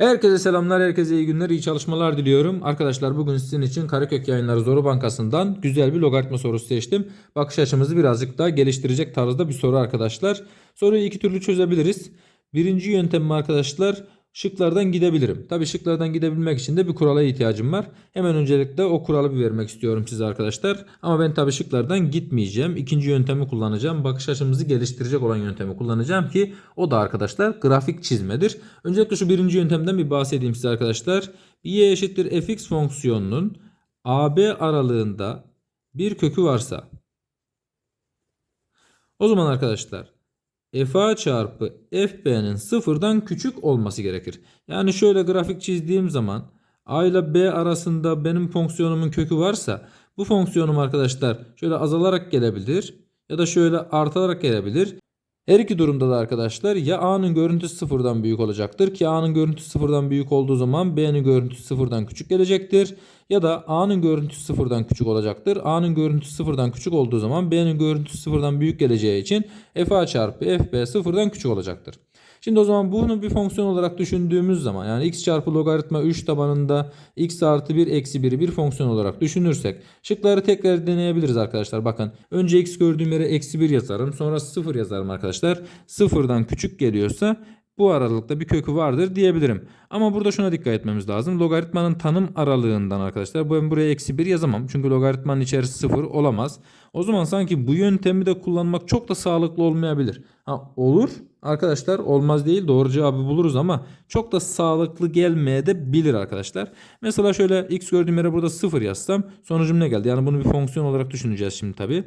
Herkese selamlar, herkese iyi günler, iyi çalışmalar diliyorum. Arkadaşlar bugün sizin için Karakök Yayınları Zoru Bankası'ndan güzel bir logaritma sorusu seçtim. Bakış açımızı birazcık daha geliştirecek tarzda bir soru arkadaşlar. Soruyu iki türlü çözebiliriz. Birinci yöntemim arkadaşlar şıklardan gidebilirim. Tabi şıklardan gidebilmek için de bir kurala ihtiyacım var. Hemen öncelikle o kuralı bir vermek istiyorum size arkadaşlar. Ama ben tabi şıklardan gitmeyeceğim. İkinci yöntemi kullanacağım. Bakış açımızı geliştirecek olan yöntemi kullanacağım ki o da arkadaşlar grafik çizmedir. Öncelikle şu birinci yöntemden bir bahsedeyim size arkadaşlar. y eşittir fx fonksiyonunun AB aralığında bir kökü varsa o zaman arkadaşlar fa çarpı fb'nin sıfırdan küçük olması gerekir. Yani şöyle grafik çizdiğim zaman a ile b arasında benim fonksiyonumun kökü varsa bu fonksiyonum arkadaşlar şöyle azalarak gelebilir ya da şöyle artarak gelebilir. Her iki durumda da arkadaşlar ya a'nın görüntüsü sıfırdan büyük olacaktır ki a'nın görüntüsü sıfırdan büyük olduğu zaman b'nin görüntüsü sıfırdan küçük gelecektir. Ya da a'nın görüntüsü sıfırdan küçük olacaktır. a'nın görüntüsü sıfırdan küçük olduğu zaman b'nin görüntüsü sıfırdan büyük geleceği için fa çarpı fb sıfırdan küçük olacaktır. Şimdi o zaman bunu bir fonksiyon olarak düşündüğümüz zaman yani x çarpı logaritma 3 tabanında x artı 1 eksi 1'i bir fonksiyon olarak düşünürsek şıkları tekrar deneyebiliriz arkadaşlar. Bakın önce x gördüğüm yere eksi 1 yazarım sonra 0 yazarım arkadaşlar. Sıfırdan küçük geliyorsa bu aralıkta bir kökü vardır diyebilirim. Ama burada şuna dikkat etmemiz lazım. Logaritmanın tanım aralığından arkadaşlar ben buraya eksi 1 yazamam. Çünkü logaritmanın içerisi 0 olamaz. O zaman sanki bu yöntemi de kullanmak çok da sağlıklı olmayabilir. Ha, olur arkadaşlar olmaz değil doğru cevabı buluruz ama çok da sağlıklı gelmeye de bilir arkadaşlar. Mesela şöyle x gördüğüm yere burada 0 yazsam sonucum ne geldi? Yani bunu bir fonksiyon olarak düşüneceğiz şimdi tabi.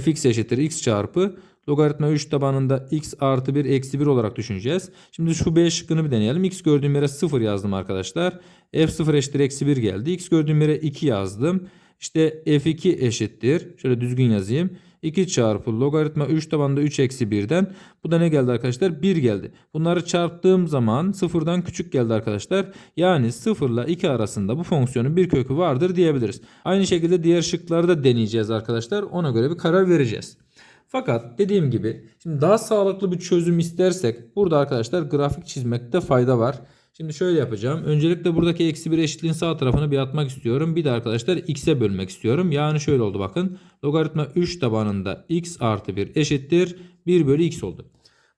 fx eşittir x çarpı Logaritma 3 tabanında x artı 1 eksi 1 olarak düşüneceğiz. Şimdi şu B şıkkını bir deneyelim. x gördüğüm yere 0 yazdım arkadaşlar. f0 eşittir eksi 1 geldi. x gördüğüm yere 2 yazdım. İşte f2 eşittir. Şöyle düzgün yazayım. 2 çarpı logaritma 3 tabanında 3 eksi 1'den. Bu da ne geldi arkadaşlar? 1 geldi. Bunları çarptığım zaman sıfırdan küçük geldi arkadaşlar. Yani 0 ile 2 arasında bu fonksiyonun bir kökü vardır diyebiliriz. Aynı şekilde diğer şıkları da deneyeceğiz arkadaşlar. Ona göre bir karar vereceğiz. Fakat dediğim gibi şimdi daha sağlıklı bir çözüm istersek burada arkadaşlar grafik çizmekte fayda var. Şimdi şöyle yapacağım. Öncelikle buradaki eksi 1 eşitliğin sağ tarafını bir atmak istiyorum. Bir de arkadaşlar x'e bölmek istiyorum. Yani şöyle oldu bakın. Logaritma 3 tabanında x artı 1 eşittir 1 bölü x oldu.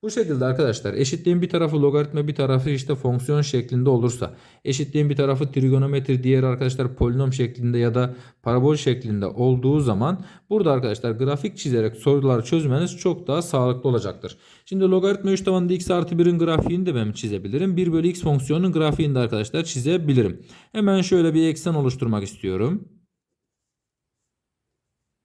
Bu şekilde arkadaşlar eşitliğin bir tarafı logaritma bir tarafı işte fonksiyon şeklinde olursa eşitliğin bir tarafı trigonometri diğer arkadaşlar polinom şeklinde ya da parabol şeklinde olduğu zaman burada arkadaşlar grafik çizerek soruları çözmeniz çok daha sağlıklı olacaktır. Şimdi logaritma 3 tabanında x artı 1'in grafiğini de ben çizebilirim. 1 bölü x fonksiyonunun grafiğini de arkadaşlar çizebilirim. Hemen şöyle bir eksen oluşturmak istiyorum.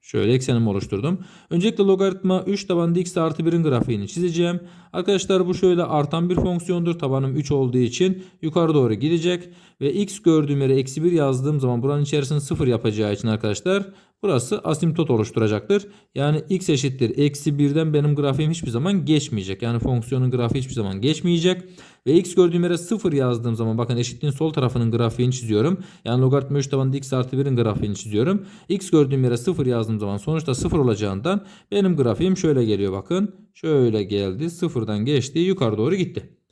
Şöyle eksenimi oluşturdum. Öncelikle logaritma 3 tabanında x artı 1'in grafiğini çizeceğim. Arkadaşlar bu şöyle artan bir fonksiyondur. Tabanım 3 olduğu için yukarı doğru gidecek. Ve x gördüğüm yere eksi 1 yazdığım zaman buranın içerisini 0 yapacağı için arkadaşlar burası asimtot oluşturacaktır. Yani x eşittir eksi 1'den benim grafiğim hiçbir zaman geçmeyecek. Yani fonksiyonun grafiği hiçbir zaman geçmeyecek. Ve x gördüğüm yere 0 yazdığım zaman bakın eşitliğin sol tarafının grafiğini çiziyorum. Yani logaritma 3 tabanında x artı 1'in grafiğini çiziyorum. x gördüğüm yere 0 yazdığım zaman sonuçta 0 olacağından benim grafiğim şöyle geliyor bakın. Şöyle geldi. Sıfırdan geçti. Yukarı doğru gitti.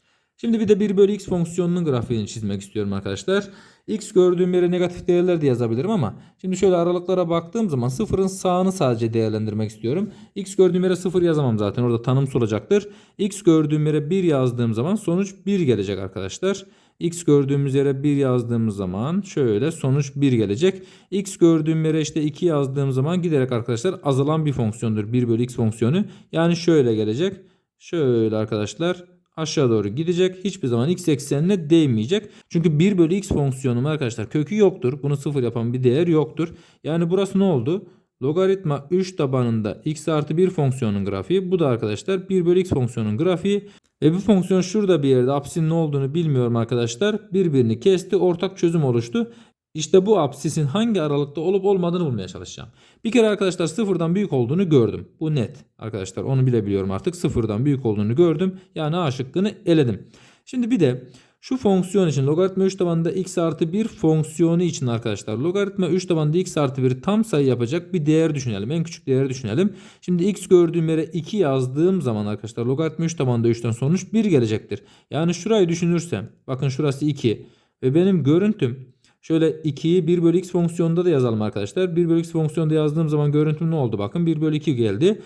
Şimdi bir de 1 bölü x fonksiyonunun grafiğini çizmek istiyorum arkadaşlar. x gördüğüm yere negatif değerler de yazabilirim ama şimdi şöyle aralıklara baktığım zaman sıfırın sağını sadece değerlendirmek istiyorum. x gördüğüm yere 0 yazamam zaten orada tanımsız olacaktır. x gördüğüm yere 1 yazdığım zaman sonuç 1 gelecek arkadaşlar. x gördüğümüz yere 1 yazdığımız zaman şöyle sonuç 1 gelecek. x gördüğüm yere işte 2 yazdığım zaman giderek arkadaşlar azalan bir fonksiyondur 1 bölü x fonksiyonu. Yani şöyle gelecek. Şöyle arkadaşlar aşağı doğru gidecek. Hiçbir zaman x eksenine değmeyecek. Çünkü 1 bölü x fonksiyonum arkadaşlar kökü yoktur. Bunu sıfır yapan bir değer yoktur. Yani burası ne oldu? Logaritma 3 tabanında x artı 1 fonksiyonun grafiği. Bu da arkadaşlar 1 bölü x fonksiyonun grafiği. Ve bu fonksiyon şurada bir yerde apsisin ne olduğunu bilmiyorum arkadaşlar. Birbirini kesti. Ortak çözüm oluştu. İşte bu apsisin hangi aralıkta olup olmadığını bulmaya çalışacağım. Bir kere arkadaşlar sıfırdan büyük olduğunu gördüm. Bu net. Arkadaşlar onu bilebiliyorum artık. Sıfırdan büyük olduğunu gördüm. Yani A şıkkını eledim. Şimdi bir de Şu fonksiyon için logaritma 3 tabanında x artı 1 fonksiyonu için arkadaşlar logaritma 3 tabanında x artı 1 tam sayı yapacak bir değer düşünelim. En küçük değeri düşünelim. Şimdi x gördüğüm yere 2 yazdığım zaman arkadaşlar logaritma 3 tabanında 3'ten sonuç 1 gelecektir. Yani şurayı düşünürsem bakın şurası 2 ve benim görüntüm Şöyle 2'yi 1 bölü x fonksiyonunda da yazalım arkadaşlar. 1 bölü x fonksiyonunda yazdığım zaman görüntüm ne oldu? Bakın 1 bölü 2 geldi.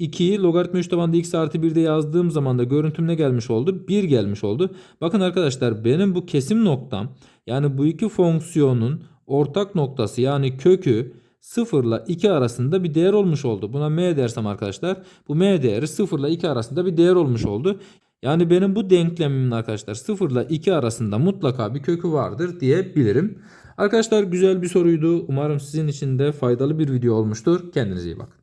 2'yi logaritma 3 tabanında x artı 1'de yazdığım zaman da görüntüm ne gelmiş oldu? 1 gelmiş oldu. Bakın arkadaşlar benim bu kesim noktam yani bu iki fonksiyonun ortak noktası yani kökü 0 ile 2 arasında bir değer olmuş oldu. Buna m dersem arkadaşlar bu m değeri 0 ile 2 arasında bir değer olmuş oldu. Yani benim bu denklemimin arkadaşlar 0 ile 2 arasında mutlaka bir kökü vardır diyebilirim. Arkadaşlar güzel bir soruydu. Umarım sizin için de faydalı bir video olmuştur. Kendinize iyi bakın.